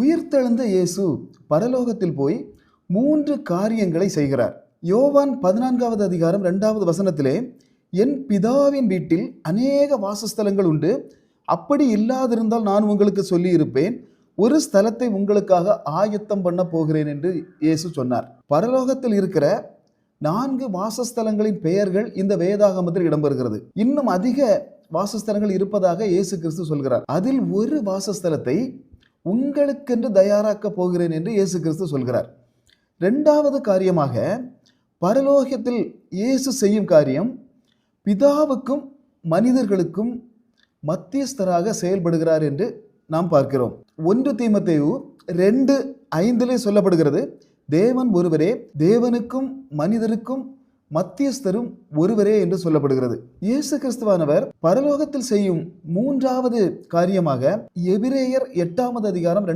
உயிர்த்தெழுந்த இயேசு பரலோகத்தில் போய் மூன்று காரியங்களை செய்கிறார். யோவான் பதினான்காவது அதிகாரம் ரெண்டாவது வசனத்திலே என் பிதாவின் வீட்டில் அநேக வாசஸ்தலங்கள் உண்டு. அப்படி இல்லாதிருந்தால் நான் உங்களுக்கு சொல்லியிருப்பேன். ஒரு ஸ்தலத்தை உங்களுக்காக ஆயத்தம் பண்ண போகிறேன் என்று இயேசு சொன்னார். பரலோகத்தில் இருக்கிற நான்கு வாசஸ்தலங்களின் பெயர்கள் இந்த வேதாகமத்தில் இடம்பெறுகிறது. இன்னும் அதிக வாசஸ்தலங்கள் இருப்பதாக இயேசு கிறிஸ்து சொல்கிறார். அதில் ஒரு வாசஸ்தலத்தை உங்களுக்கென்று தயாராக்க போகிறேன் என்று இயேசு கிறிஸ்து சொல்கிறார். ரெண்டாவது காரியமாக பரலோகத்தில் இயேசு செய்யும் காரியம் பிதாவுக்கும் மனிதர்களுக்கும் மத்தியஸ்தராக செயல்படுகிறார் என்று நாம் பார்க்கிறோம். ஒன்று தீமத்தேவு ரெண்டு ஐந்திலே சொல்லப்படுகிறது தேவன் ஒருவரே தேவனுக்கும் மனிதருக்கும் மத்தியஸ்தரும் ஒருவரே என்று சொல்லப்படுகிறது. இயேசு கிறிஸ்துவானவர் பரலோகத்தில் செய்யும் மூன்றாவது காரியமாக எபிரேயர் எட்டாவது அதிகாரம்